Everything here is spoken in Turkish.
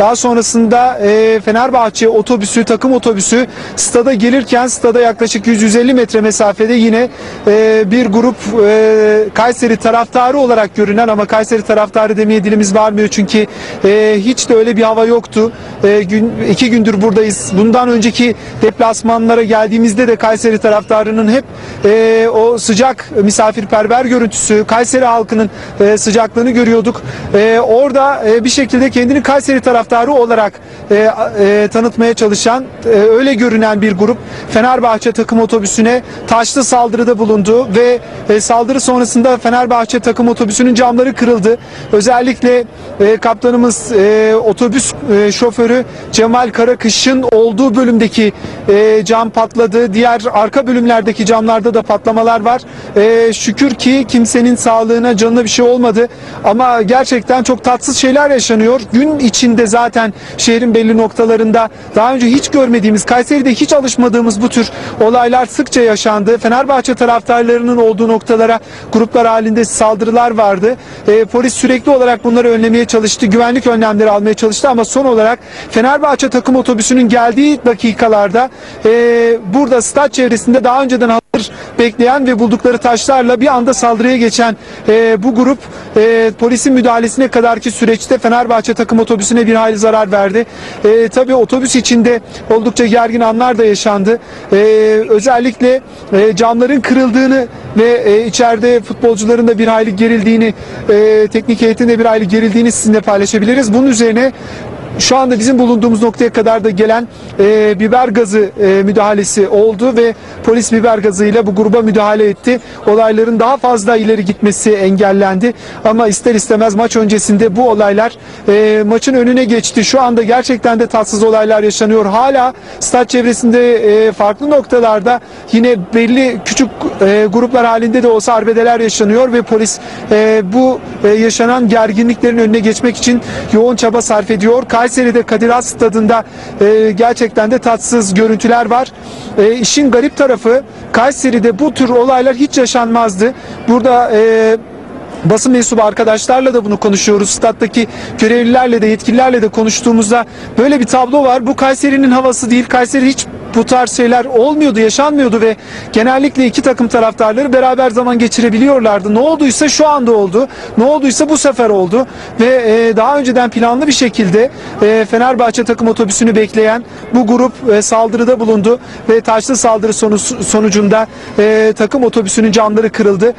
Daha sonrasında e, Fenerbahçe otobüsü, takım otobüsü stada gelirken stada yaklaşık 100-150 metre mesafede yine e, bir grup e, Kayseri taraftarı olarak görünen ama Kayseri taraftarı demeye dilimiz varmıyor çünkü e, hiç de öyle bir hava yoktu. E, gün, iki gündür buradayız. Bundan önceki deplasmanlara geldiğimizde de Kayseri taraftarının hep e, o sıcak misafirperver görüntüsü, Kayseri halkının e, sıcaklığını görüyorduk. E, orada e, bir şekilde kendini Kayseri taraftarı olarak e, e, tanıtmaya çalışan, e, öyle görünen bir grup Fenerbahçe takım otobüsüne taşlı saldırıda bulundu ve e, saldırı sonrasında Fenerbahçe takım otobüsünün camları kırıldı. Özellikle e, kaptanımız e, otobüs e, şoförü Cemal Karakış'ın olduğu bölümdeki e, cam patladı. Diğer arka bölümlerdeki camlarda da patlamalar var. E, şükür ki kimsenin sağlığına, canına bir şey olmadı. Ama gerçekten çok tatsız şeyler yaşanıyor. Gün içinde zaten şehrin belli noktalarında daha önce hiç görmediğimiz, Kayseri'de hiç alışmadığımız bu tür olaylar sıkça yaşandı. Fenerbahçe taraftarlarının olduğu noktalara gruplar halinde saldırılar vardı. E, polis sürekli olarak bunları önlemeye çalıştı. Güvenlik önlemleri almaya çalıştı ama son olarak Fenerbahçe takım otobüsünün geldiği dakikalarda e, burada stat çevresinde daha önceden bekleyen ve buldukları taşlarla bir anda saldırıya geçen e, bu grup e, polisin müdahalesine kadarki süreçte Fenerbahçe takım otobüsüne bir hayli zarar verdi. E, tabii otobüs içinde oldukça gergin anlar da yaşandı. E, özellikle e, camların kırıldığını ve e, içeride futbolcuların da bir hayli gerildiğini, e, teknik heyetin de bir hayli gerildiğini sizinle paylaşabiliriz. Bunun üzerine şu anda bizim bulunduğumuz noktaya kadar da gelen e, biber gazı e, müdahalesi oldu ve polis biber gazıyla bu gruba müdahale etti. Olayların daha fazla ileri gitmesi engellendi. Ama ister istemez maç öncesinde bu olaylar e, maçın önüne geçti. Şu anda gerçekten de tatsız olaylar yaşanıyor. Hala stat çevresinde e, farklı noktalarda yine belli küçük e, gruplar halinde de olsa arbedeler yaşanıyor ve polis e, bu e, yaşanan gerginliklerin önüne geçmek için yoğun çaba sarf ediyor. Kayseri'de Kadir Has Stadında e, gerçekten de tatsız görüntüler var. E, işin garip tarafı Kayseri'de bu tür olaylar hiç yaşanmazdı. Burada e, basın mensubu arkadaşlarla da bunu konuşuyoruz. Stat'taki görevlilerle de yetkililerle de konuştuğumuzda böyle bir tablo var. Bu Kayseri'nin havası değil. Kayseri hiç bu tarz şeyler olmuyordu, yaşanmıyordu ve genellikle iki takım taraftarları beraber zaman geçirebiliyorlardı. Ne olduysa şu anda oldu. Ne olduysa bu sefer oldu ve e, daha önceden planlı bir şekilde e, Fenerbahçe takım otobüsünü bekleyen bu grup e, saldırıda bulundu ve taşlı saldırı sonu, sonucunda e, takım otobüsünün camları kırıldı.